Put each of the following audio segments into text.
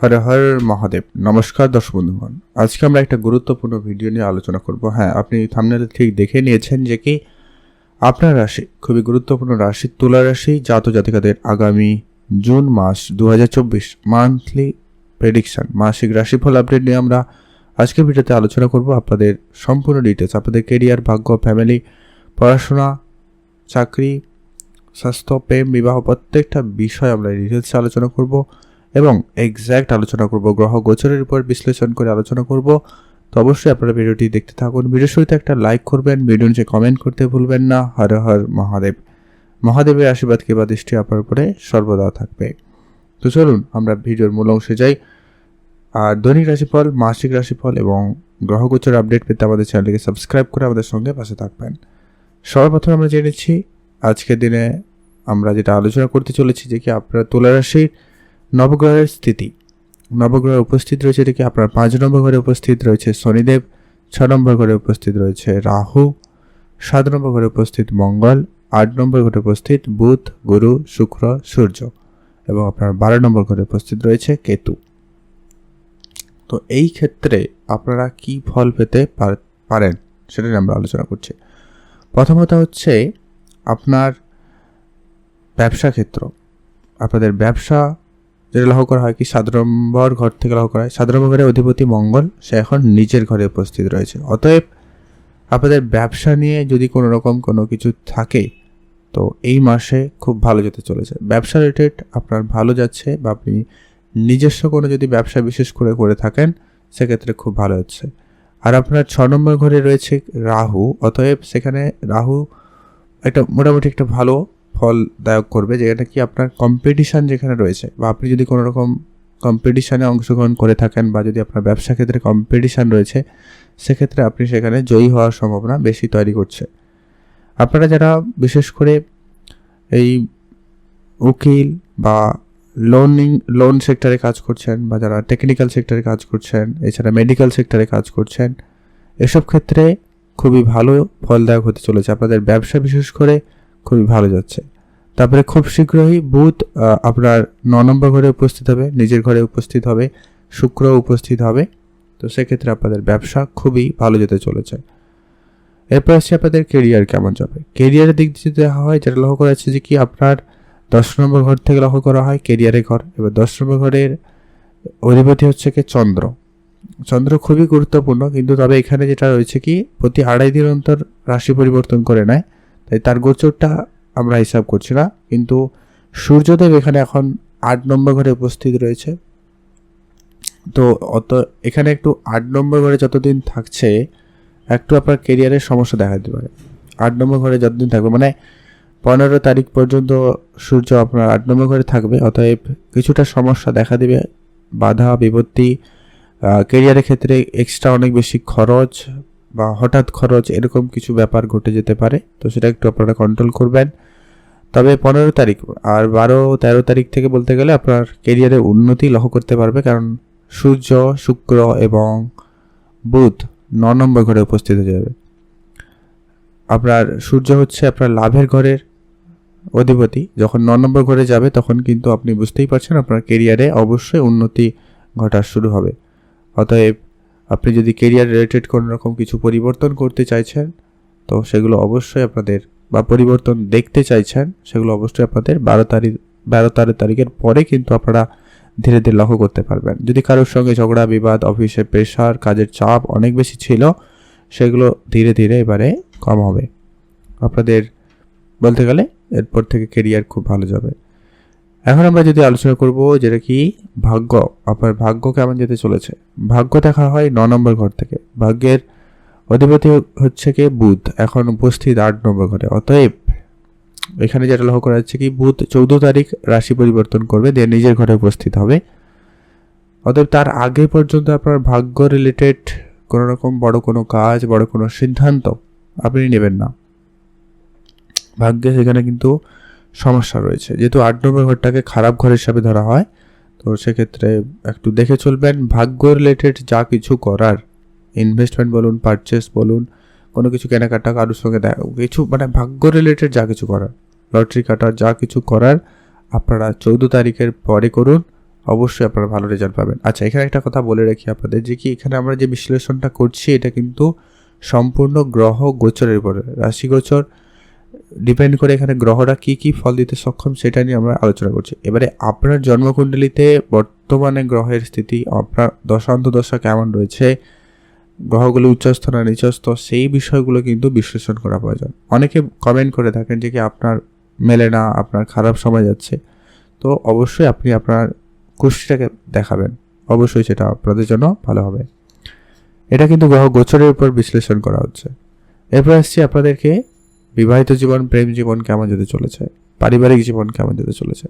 হরে হর মহাদেব। নমস্কার দর্শক বন্ধুগণ। আজকে আমরা একটা গুরুত্বপূর্ণ ভিডিও নিয়ে আলোচনা করব। হ্যাঁ আপনি থামনেলে ঠিক দেখে নিয়েছেন যে কি, আপনার রাশি, খুবই গুরুত্বপূর্ণ রাশি, তুলা রাশি জাত জাতিকাদের আগামী জুন মাস দু হাজার চব্বিশ মান্থলি প্রেডিকশন মাসিক রাশিফল আপডেট নিয়ে আমরা আজকের ভিডিওতে আলোচনা করব। আপনাদের সম্পূর্ণ ডিটেলস আপনাদের কেরিয়ার ভাগ্য ফ্যামিলি পড়াশোনা, চাকরি, স্বাস্থ্য, প্রেম, বিবাহ, প্রত্যেকটা বিষয় আমরা ডিটেলসে আলোচনা করব। এবং এক্স্যাক্ট আলোচনা করব, গ্রহ গোচরের উপর বিশ্লেষণ করে আলোচনা করব। তো অবশ্যই আপনারা ভিডিওটি দেখতে থাকুন। ভিডিওর শুরুতে একটা লাইক করবেন ভিডিও নিচে কমেন্ট করতে ভুলবেন না। হর হর মহাদেব। মহাদেবের আশীর্বাদ কিংবা দৃষ্টি আপনার উপরে সর্বদা থাকবে। তো চলুন আমরা ভিডিওর মূল অংশে যাই। আর দৈনিক রাশিফল, মাসিক রাশিফল এবং গ্রহ গ্রহগোচর আপডেট পেতে আমাদের চ্যানেলটিকে সাবস্ক্রাইব করে আমাদের সঙ্গে পাশে থাকবেন। সর্বপ্রথম আমরা জেনেছি, আজকের দিনে আমরা যেটা আলোচনা করতে চলেছি যে কি আপনার তুলা রাশির নবগ্রহের স্থিতি। নবগ্রহে উপস্থিত রয়েছে দেখি আপনার পাঁচ নম্বর ঘরে উপস্থিত রয়েছে শনিদেব, ছ নম্বর ঘরে উপস্থিত রয়েছে রাহু, সাত নম্বর ঘরে উপস্থিত মঙ্গল, আট নম্বর ঘরে উপস্থিত বুধ, গুরু, শুক্র, সূর্য এবং আপনার বারো নম্বর ঘরে উপস্থিত রয়েছে কেতু। তো এই ক্ষেত্রে আপনারা কি ফল পেতে পার- পারেন সেটা নিয়ে আমরা আলোচনা করছি। প্রথমত হচ্ছে আপনার ব্যবসা ক্ষেত্র। আপনাদের ব্যবসা যেটা লক্ষ্য করা হয় কি সাত নম্বর ঘর থেকে লক্ষ্য করা হয়। ঘরের অধিপতি মঙ্গল, সে এখন নিজের ঘরে উপস্থিত রয়েছে। অতএব আপনাদের ব্যবসা নিয়ে যদি কোনো রকম কোনো কিছু থাকে, তো এই মাসে খুব ভালো যেতে চলেছে। ব্যবসা রিলেটেড আপনার ভালো যাচ্ছে বা আপনি নিজস্ব কোনো যদি ব্যবসা বিশেষ করে করে থাকেন, সেক্ষেত্রে খুব ভালো হচ্ছে। আর আপনার ছ নম্বর ঘরে রয়েছে রাহু, অতএব সেখানে রাহু একটা মোটামুটি একটা ভালো ফলদায়ক করবে যেটা কি আপনার কম্পিটিশান যেখানে রয়েছে? বা আপনি যদি কোনো রকম কম্পিটিশানে অংশগ্রহণ করে থাকেন বা যদি আপনার ব্যবসা ক্ষেত্রে কম্পিটিশান রয়েছে, সেক্ষেত্রে আপনি সেখানে জয়ী হওয়ার সম্ভাবনা বেশি তৈরি করছে। আপনারা যারা বিশেষ করে এই উকিল বা লোনিং লোন সেক্টরে কাজ করছেন বা যারা টেকনিক্যাল সেক্টরে কাজ করছেন, এছাড়া মেডিকেল সেক্টরে কাজ করছেন, এসব ক্ষেত্রে খুবই ভালো ফলদায়ক হতে চলেছে। আপনাদের ব্যবসা বিশেষ করে খুবই ভালো যাচ্ছে। তারপরে খুব শীঘ্রই বুধ আপনার ন নম্বর ঘরে উপস্থিত হবে, নিজের ঘরে উপস্থিত হবে শুক্র উপস্থিত হবে। তো সেক্ষেত্রে আপনাদের ব্যবসা খুবই ভালো যেতে চলেছে। এরপর আসছে আপনাদের কেরিয়ার কেমন যাবে? কেরিয়ারের দিক দিয়ে দেখা হয়, যেটা লক্ষ্য করা যাচ্ছে যে কি আপনার দশ নম্বর ঘর থেকে লক্ষ্য করা হয় কেরিয়ারের ঘর। এবার দশ নম্বর ঘরের অধিপতি হচ্ছে কি? চন্দ্র। চন্দ্র খুবই গুরুত্বপূর্ণ, কিন্তু তবে এখানে যেটা রয়েছে কি, প্রতি আড়াই দিন অন্তর রাশি পরিবর্তন করে নেয়। তাই তার গোচরটা আমরা হিসাব করছি না। কিন্তু সূর্যদেব এখানে এখন আট নম্বর ঘরে উপস্থিত রয়েছে। তো অত এখানে একটু আট নম্বর ঘরে যতদিন থাকছে, একটু আপনার কেরিয়ারের সমস্যা দেখা দিতে পারে। আট নম্বর ঘরে যতদিন থাকবে মানে পনেরো তারিখ পর্যন্ত সূর্য আপনার আট নম্বর ঘরে থাকবে, অতএব কিছুটা সমস্যা দেখা দিবে, বাধা, বিপত্তি কেরিয়ারের ক্ষেত্রে এক্সট্রা অনেক বেশি খরচ বা হঠাৎ খরচ এরকম কিছু ব্যাপার ঘটে যেতে পারে, তো সেটা একটু আপনারা কন্ট্রোল করবেন। তবে পনেরো তারিখ আর বারো, তেরো তারিখ থেকে বলতে গেলে আপনার কেরিয়ারে উন্নতি লক্ষ্য করতে পারবে, কারণ সূর্য, শুক্র এবং বুধ ন নম্বর ঘরে উপস্থিত হয়ে যাবে। আপনার সূর্য হচ্ছে আপনার লাভের ঘরের অধিপতি, যখন ন নম্বর ঘরে যাবে তখন কিন্তু আপনি বুঝতেই পারছেন আপনার কেরিয়ারে অবশ্যই উন্নতি ঘটা শুরু হবে। অতএব আপনি যদি কেরিয়ার রিলেটেড কোনো রকম কিছু পরিবর্তন করতে চাইছেন, তো সেগুলো অবশ্যই আপনাদের, বা পরিবর্তন দেখতে চাইছেন, সেগুলো অবশ্যই আপনাদের বারো তারিখ, বারো তেরো তারিখের পরে কিন্তু আপনারা ধীরে ধীরে লক্ষ্য করতে পারবেন। যদি কারোর সঙ্গে ঝগড়া, বিবাদ, অফিসে প্রেশার কাজের চাপ অনেক বেশি ছিল, সেগুলো ধীরে ধীরে এবারে কম হবে। আপনাদের বলতে গেলে এরপর থেকে কেরিয়ার খুব ভালো যাবে। এখন আমরা যদি আলোচনা করব যেটা কি ভাগ্য আপনার ভাগ্য কেমন যেতে চলেছে। ভাগ্য দেখা হয় ন নম্বর ঘর থেকে। ভাগ্যের অধিপতি হচ্ছে কি? বুধ। এখন উপস্থিত আট নম্বর ঘরে। অতএব এখানে যেটা লক্ষ্য করা যাচ্ছে কি, বুধ চৌদ্দ তারিখ রাশি পরিবর্তন করবে, দিয়ে নিজের ঘরে উপস্থিত হবে। অতএব তার আগে পর্যন্ত আপনার ভাগ্য রিলেটেড কোনো রকম বড় কোনো কাজ, বড় কোনো সিদ্ধান্ত আপনি নেবেন না। ভাগ্যে সেখানে কিন্তু সমস্যা রয়েছে। যেহেতু আট নম্বর ঘরটাকে খারাপ ঘর হিসাবে ধরা হয়, তো সেক্ষেত্রে একটু দেখে চলবেন। ভাগ্য রিলেটেড যা কিছু করার ইনভেস্টমেন্ট বলুন পারচেস বলুন, কোনো কিছু কেনাকাটা কারোর সঙ্গে কিছু মানে ভাগ্য রিলেটেড যা কিছু করার, লটারি কাটার যা কিছু করার, আপনারা চৌদ্দ তারিখের পরে করুন, অবশ্যই আপনারা ভালো রেজাল্ট পাবেন। আচ্ছা এখানে একটা কথা বলে রাখি আপনাদের, যে কি এখানে আমরা যে বিশ্লেষণটা করছি, এটা কিন্তু সম্পূর্ণ গ্রহ গোচরের উপরে, রাশি গোচর ডিপেন্ড করে এখানে গ্রহরা কি কি ফল দিতে সক্ষম সেটা নিয়ে আমরা আলোচনা করছি। এবারে আপনার জন্মকুণ্ডলিতে বর্তমানে গ্রহের স্থিতি, আপনার দশান্ত দশা কেমন রয়েছে, গ্রহগুলো উচ্চস্থ না নিচস্থ, সেই বিষয়গুলো কিন্তু বিশ্লেষণ করা প্রয়োজন। অনেকে কমেন্ট করে থাকেন যে কি আপনার মেলে না, আপনার খারাপ সময় যাচ্ছে। তো অবশ্যই আপনি আপনার কুষ্টিটাকে দেখাবেন। অবশ্যই সেটা আপনাদের জন্য ভালো হবে। এটা কিন্তু গ্রহ গোচরের উপর বিশ্লেষণ করা হচ্ছে। এরপর আসছি আপনাদেরকে বিবাহিত জীবন, প্রেম জীবন কেমন যেতে চলেছে? পারিবারিক জীবন কেমন যেতে চলেছে?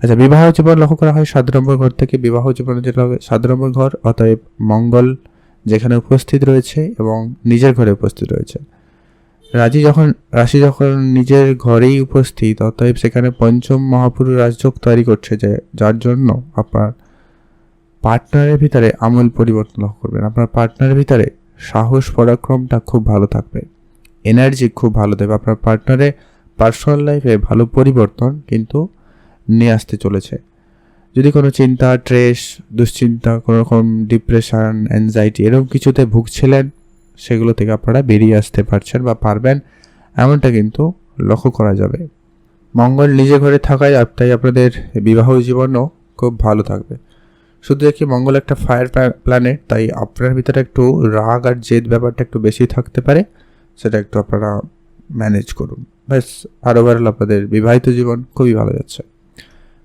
আচ্ছা বিবাহ জীবন লক্ষ্য করা হয় সাত নম্বর ঘর থেকে বিবাহ জীবনে যেটা হবে। সাত নম্বর ঘর অতএব মঙ্গল যেখানে উপস্থিত রয়েছে এবং নিজের ঘরে উপস্থিত রয়েছে। রাজি যখন, রাশি যখন নিজের ঘরেই উপস্থিত, অতএব সেখানে পঞ্চম মহাপুরুষ রাজযোগ তৈরি করছে যে, যার জন্য আপনার পার্টনারের ভিতরে আমূল পরিবর্তন লক্ষ্য করবেন। আপনার পার্টনারের ভিতরে সাহস, পরাক্রমটা খুব ভালো থাকবে। এনার্জি খুব ভালো দেবে। আপনার পার্টনারে পার্সোনাল লাইফে ভালো পরিবর্তন কিন্তু নিয়ে আসতে চলেছে। যদি কোনো চিন্তা ট্রেস দুশ্চিন্তা, কোনো রকম ডিপ্রেশন অ্যাংজাইটি এরকম কিছুতে ভুগছিলেন, সেগুলো থেকে আপনারা বেরিয়ে আসতে পারছেন বা পারবেন, এমনটা কিন্তু লক্ষ্য করা যাবে। মঙ্গল নিজে ঘরে থাকায় তাই আপনাদের বিবাহ জীবনও খুব ভালো থাকবে। শুধু দেখি মঙ্গল একটা ফায়ার প্ল্যানেট তাই আপনার ভিতরে একটু রাগ আর জেদ ব্যাপারটা একটু বেশি থাকতে পারে। সেটা একটু আপনারা ম্যানেজ করুন। ব্যাস, আর ওভারঅল আপনাদের বিবাহিত জীবন খুবই ভালো যাচ্ছে।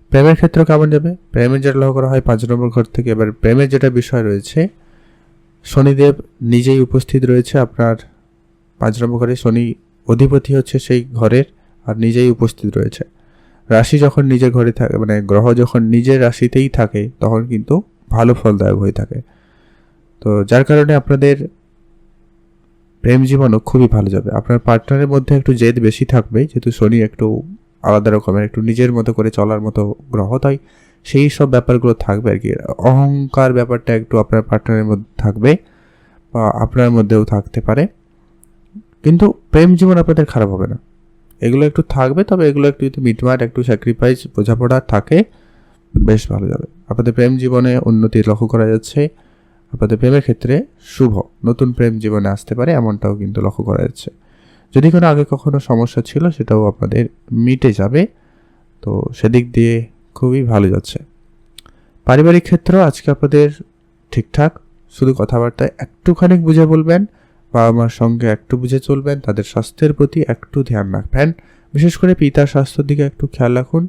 প্রেমের ক্ষেত্রে কেমন যাবে? প্রেমের যেটা লক্ষ্য করা হয়, পাঁচ নম্বর ঘর থেকে এবার প্রেমের যেটা বিষয় রয়েছে, শনিদেব নিজেই উপস্থিত রয়েছে আপনার পাঁচ নম্বর ঘরে। শনি অধিপতি হচ্ছে সেই ঘরের আর নিজেই উপস্থিত রয়েছে। রাশি যখন নিজের ঘরে থাকে মানে গ্রহ যখন নিজের রাশিতেই থাকে, তখন কিন্তু ভালো ফলদায়ক হয়ে থাকে। তো যার কারণে আপনাদের প্রেম জীবনও খুবই ভালো যাবে। আপনার পার্টনারের মধ্যে একটু জেদ বেশি থাকবে যেহেতু শনি একটু আলাদা রকমের, একটু নিজের মতো করে চলার মতো গ্রহ, তাই সেই সব ব্যাপারগুলো থাকবে আর কি। অহংকার ব্যাপারটা একটু আপনার পার্টনারের মধ্যে থাকবে বা আপনার মধ্যেও থাকতে পারে। কিন্তু প্রেম জীবন আপনাদের খারাপ হবে না। এগুলো একটু থাকবে, তবে এগুলো একটু যদি মিটমাট, একটু স্যাক্রিফাইস বোঝাপড়া থাকে, বেশ ভালো যাবে। আপনাদের প্রেম জীবনে উন্নতি লক্ষ্য করা যাচ্ছে। আপনাদের প্রেমের ক্ষেত্রে শুভ। নতুন প্রেম জীবনে আসতে পারে, এমনটাও কিন্তু লক্ষ্য করা যাচ্ছে। যদি কোনো আগে কখনো সমস্যা ছিল, সেটাও আপনাদের মিটে যাবে। তো সেদিক দিয়ে খুবই ভালো যাচ্ছে। পারিবারিক ক্ষেত্রেও আজকে আপনাদের ঠিকঠাক, শুধু কথাবার্তায় একটুখানি বুঝে বলবেন, বাবা মার সঙ্গে একটু বুঝে চলবেন, তাদের স্বাস্থ্যের প্রতি একটু ধ্যান রাখবেন। বিশেষ করে পিতার স্বাস্থ্যের দিকে একটু খেয়াল রাখুন।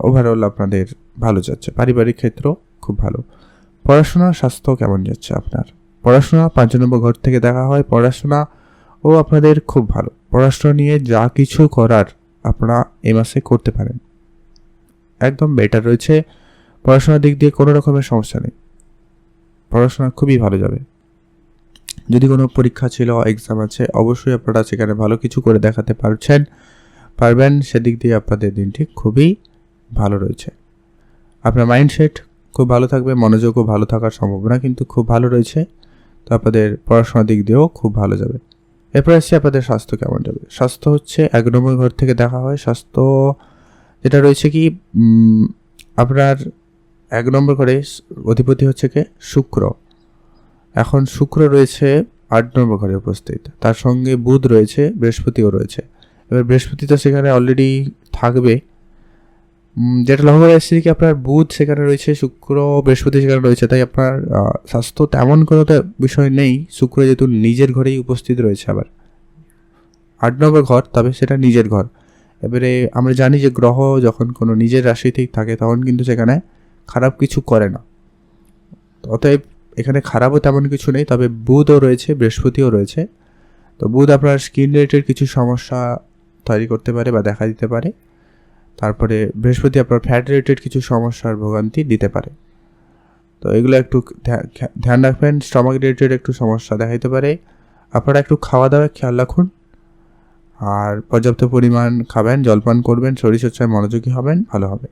ওভারঅল আপনাদের ভালো যাচ্ছে। পারিবারিক ক্ষেত্র খুব ভালো। পড়াশোনা স্বাস্থ্য কেমন যাচ্ছে আপনার? পড়াশোনা পাঁচ নম্বর ঘর থেকে দেখা হয়, পড়াশোনা ও আপনাদের খুব ভালো। পড়াশোনা নিয়ে যা কিছু করার আপনারা এ মাসে করতে পারেন। একদম বেটার রয়েছে। পড়াশোনার দিক দিয়ে কোনো রকমের সমস্যা নেই। পড়াশোনা খুবই ভালো যাবে। যদি কোনো পরীক্ষা ছিল এক্সাম আছে, অবশ্যই আপনারা সেখানে ভালো কিছু করে দেখাতে পারছেন, পারবেন। সেদিক দিয়ে আপনাদের দিনটি খুবই ভালো রয়েছে। আপনার মাইন্ডসেট খুব ভালো থাকবে, মনোযোগও ভালো থাকার সম্ভাবনা কিন্তু খুব ভালো রয়েছে। তো আপনাদের পড়াশোনার দিক দিয়েও খুব ভালো যাবে। এরপর আসছে আপনাদের স্বাস্থ্য কেমন যাবে? স্বাস্থ্য হচ্ছে এক নম্বর ঘর থেকে দেখা হয়। স্বাস্থ্য যেটা রয়েছে কি আপনার এক নম্বর ঘরে অধিপতি হচ্ছে কে? শুক্র। এখন শুক্র রয়েছে আট নম্বর ঘরে উপস্থিত। তার সঙ্গে বুধ রয়েছে, বৃহস্পতিও রয়েছে। এবার বৃহস্পতি তো সেখানে অলরেডি থাকবে। যেটা লক্ষ্য করে এসেছি কি আপনার বুধ সেখানে রয়েছে, শুক্র, বৃহস্পতি সেখানে রয়েছে, তাই আপনার স্বাস্থ্য তেমন কোনো বিষয় নেই। শুক্র যেহেতু নিজের ঘরেই উপস্থিত রয়েছে আবার। আট নম্বর ঘর, তবে সেটা নিজের ঘর। এবারে আমরা জানি যে গ্রহ যখন কোনো নিজের রাশিতেই থাকে তখন কিন্তু সেখানে খারাপ কিছু করে না। অতএব এখানে খারাপও তেমন কিছু নেই, তবে বুধও রয়েছে, বৃহস্পতিও রয়েছে। তো বুধ আপনার স্কিন রিলেটেড কিছু সমস্যা তৈরি করতে পারে বা দেখা দিতে পারে। তারপরে বৃহস্পতি আপনার ফ্যাট রিলেটেড কিছু সমস্যার ভোগান্তি দিতে পারে। তো এগুলো একটু ধ্যান রাখবেন স্টমাক রিলেটেড একটু সমস্যা দেখা দেখাইতে পারে। আপনারা একটু খাওয়া দাওয়া খেয়াল রাখুন। আর পর্যাপ্ত পরিমাণ খাবেন, জলপান করবেন শরীরচর্চায় মনোযোগী হবেন, ভালো হবে।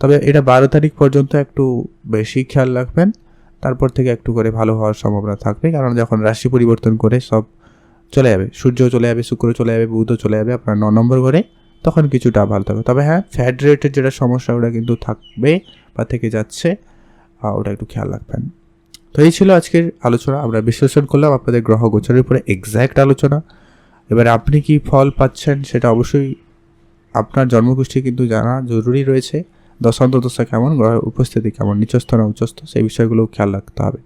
তবে এটা বারো তারিখ পর্যন্ত একটু বেশি খেয়াল রাখবেন। তারপর থেকে একটু করে ভালো হওয়ার সম্ভাবনা থাকবে, কারণ যখন রাশি পরিবর্তন করে সব চলে যাবে, সূর্য চলে যাবে, শুক্র চলে যাবে বুধও চলে যাবে, আপনার ন নম্বর ঘরে। তখন কিছুটা ভালো থাকবে তবে হ্যাঁ ফ্যাট রেটের যেটা সমস্যা, ওটা কিন্তু থাকবে বা থেকে যাচ্ছে ওটা একটু খেয়াল রাখবেন। তো এই ছিল আজকের আলোচনা। আমরা বিশ্লেষণ করলাম আপনাদের গ্রহ গোচরের উপরে এক্স্যাক্ট আলোচনা। এবারে আপনি কি ফল পাচ্ছেন সেটা অবশ্যই আপনার জন্মগোষ্ঠী কিন্তু জানা জরুরি রয়েছে। দশান্ত দশা কেমন, গ্রহের উপস্থিতি কেমন, নিচস্থ না উচ্চস্থ, সেই বিষয়গুলোও খেয়াল রাখতে হবে।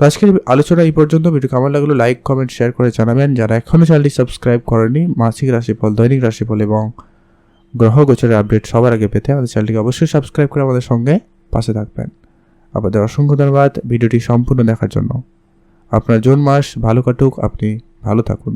তো আজকের আলোচনা এই পর্যন্ত। ভিডিও কেমন লাগল লাইক কমেন্ট শেয়ার করে জানাবেন। যারা এখনও চ্যানেলটি সাবস্ক্রাইব করেনি মাসিক রাশিফল, দৈনিক রাশিফল এবং গ্রহ গোচরের আপডেট সবার আগে পেতে আমাদের চ্যানেলটিকে অবশ্যই সাবস্ক্রাইব করে আমাদের সঙ্গে পাশে থাকবেন। আপনাদের অসংখ্য ধন্যবাদ ভিডিওটি সম্পূর্ণ দেখার জন্য। আপনার জুন মাস ভালো কাটুক, আপনি ভালো থাকুন।